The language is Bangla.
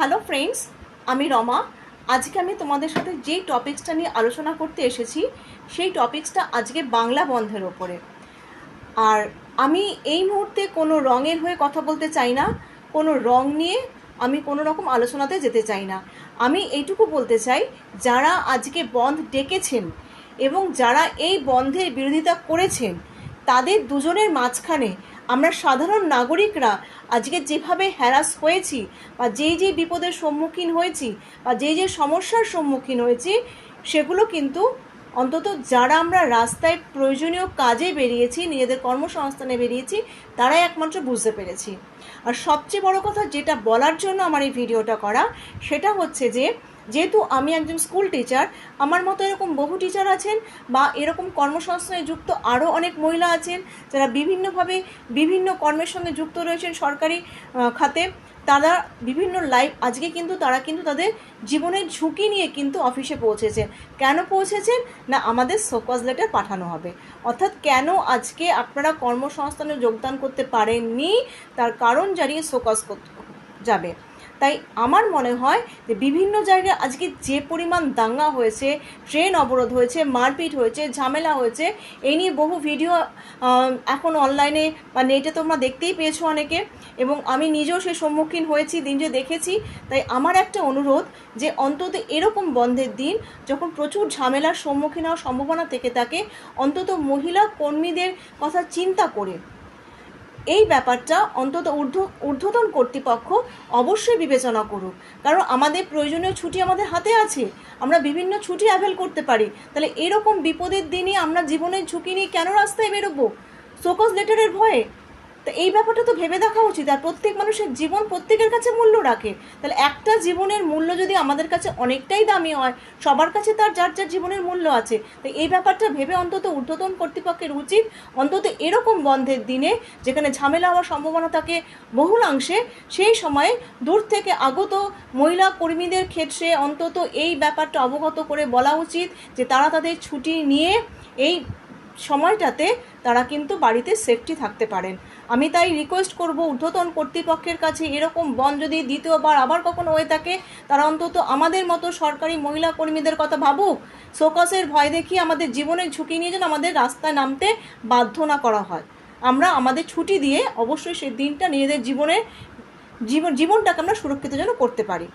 হ্যালো ফ্রেন্ডস আমি রমা। আজকে আমি তোমাদের সাথে যেই টপিক্সটা নিয়ে আলোচনা করতে এসেছি, সেই টপিক্সটা আজকে বাংলা বন্ধের ওপরে। আর আমি এই মুহূর্তে কোনো রঙের হয়ে কথা বলতে চাই না, কোনো রং নিয়ে আমি কোনো রকম আলোচনাতে যেতে চাই না। আমি এইটুকু বলতে চাই, যারা আজকে বন্ধ ডেকেছেন এবং যারা এই বন্ধের বিরোধিতা করেছেন তাদের দুজনের মাঝখানে আমরা সাধারণ নাগরিকরা আজকে যেভাবে হ্যারাস হয়েছি বা যেই যেই বিপদের সম্মুখীন হয়েছি বা যেই যে সমস্যার সম্মুখীন হয়েছি, সেগুলো কিন্তু অন্তত যারা আমরা রাস্তায় প্রয়োজনীয় কাজে বেরিয়েছি, নিজেদের কর্মসংস্থানে বেরিয়েছি, তারাই একমাত্র বুঝতে পেরেছি। আর সবচেয়ে বড় কথা যেটা বলার জন্য আমার এই ভিডিওটা করা, সেটা হচ্ছে যে যেহেতু আমি একজন স্কুল টিচার আমার মতো এরকম বহু টিচার আছেন বা এরকম কর্মসংস্থানে যুক্ত আরও অনেক মহিলা আছেন যারা বিভিন্নভাবে বিভিন্ন কর্মের সঙ্গে যুক্ত রয়েছেন সরকারি খাতে। তারা বিভিন্ন লাইফ আজকে কিন্তু তারা কিন্তু তাদের জীবনের ঝুঁকি নিয়ে কিন্তু অফিসে পৌঁছেছেন। কেন পৌঁছেছেন? না, আমাদের সোকজ লেটার পাঠানো হবে। অর্থাৎ কেন আজকে আপনারা কর্মসংস্থানে যোগদান করতে পারেননি? তার কারণ জানিয়ে সোকজ যাবে। তাই আমার মনে হয় যে বিভিন্ন জায়গায় আজকে যে পরিমাণ দাঙ্গা হয়েছে ট্রেন অবরোধ হয়েছে, মারপিট হয়েছে, ঝামেলা হয়েছে এই নিয়ে বহু ভিডিও এখন অনলাইনে বা নেটে তোমরা দেখতেই পেয়েছ অনেকে এবং আমি নিজেও সে সম্মুখীন হয়েছি, দিন যে দেখেছি। তাই আমার একটা অনুরোধ যে অন্তত এরকম বন্ধের দিন যখন প্রচুর ঝামেলার সম্মুখীন হওয়ার সম্ভাবনা থেকে থাকে, অন্তত মহিলা কর্মীদের কথা চিন্তা করে এই ব্যাপারটা অন্তত ঊর্ধ্ব, ঊর্ধ্বতন কর্তৃপক্ষ অবশ্যই বিবেচনা করুক। কারণ আমাদের প্রয়োজনীয় ছুটি আমাদের হাতে আছে। আমরা বিভিন্ন ছুটি অ্যাভেল করতে পারি। তাহলে এরকম বিপদের দিনই আমরা জীবনের ঝুঁকি নিয়ে কেন রাস্তায় বেরোবো? সোকস লেটারের ভয়ে। তো এই ব্যাপারটা তো ভেবে দেখা উচিত। আর প্রত্যেক মানুষের জীবন প্রত্যেকের কাছে মূল্য রাখে। তাহলে একটা জীবনের মূল্য যদি আমাদের কাছে অনেকটাই দামি হয়, সবার কাছে তার যার যার জীবনের মূল্য আছে, তো এই ব্যাপারটা ভেবে অন্তত ঊর্ধ্বতন কর্তৃপক্ষের উচিত। অন্তত এরকম বন্ধের দিনে, যেখানে ঝামেলা হওয়ার সম্ভাবনা থাকে বহুলাংশে, সেই সময়ে দূর থেকে আগত মহিলা কর্মীদের ক্ষেত্রে অন্তত এই ব্যাপারটা অবগত করে বলা উচিত যে তারা তাদের ছুটি নিয়ে এই সময়টাতে তারা কিন্তু বাড়িতে সেফটি থাকতে পারেন। আমি তাই রিকোয়েস্ট করব ঊর্ধ্বতন কর্তৃপক্ষের কাছে এরকম বন যদি দ্বিতীয়বার আবার কখনো হয়ে থাকে, তারা অন্তত আমাদের মতো সরকারি মহিলা কর্মীদের কথা ভাবুক। সোকাসের ভয় দেখিয়ে আমাদের জীবনের ঝুঁকি নিয়ে যেন আমাদের রাস্তায় নামতে বাধ্য না করা হয়। আমরা আমাদের ছুটি দিয়ে অবশ্যই সেই দিনটা নিজেদের জীবনের জীবন, জীবনটাকে আমরা সুরক্ষিত যেন করতে পারি।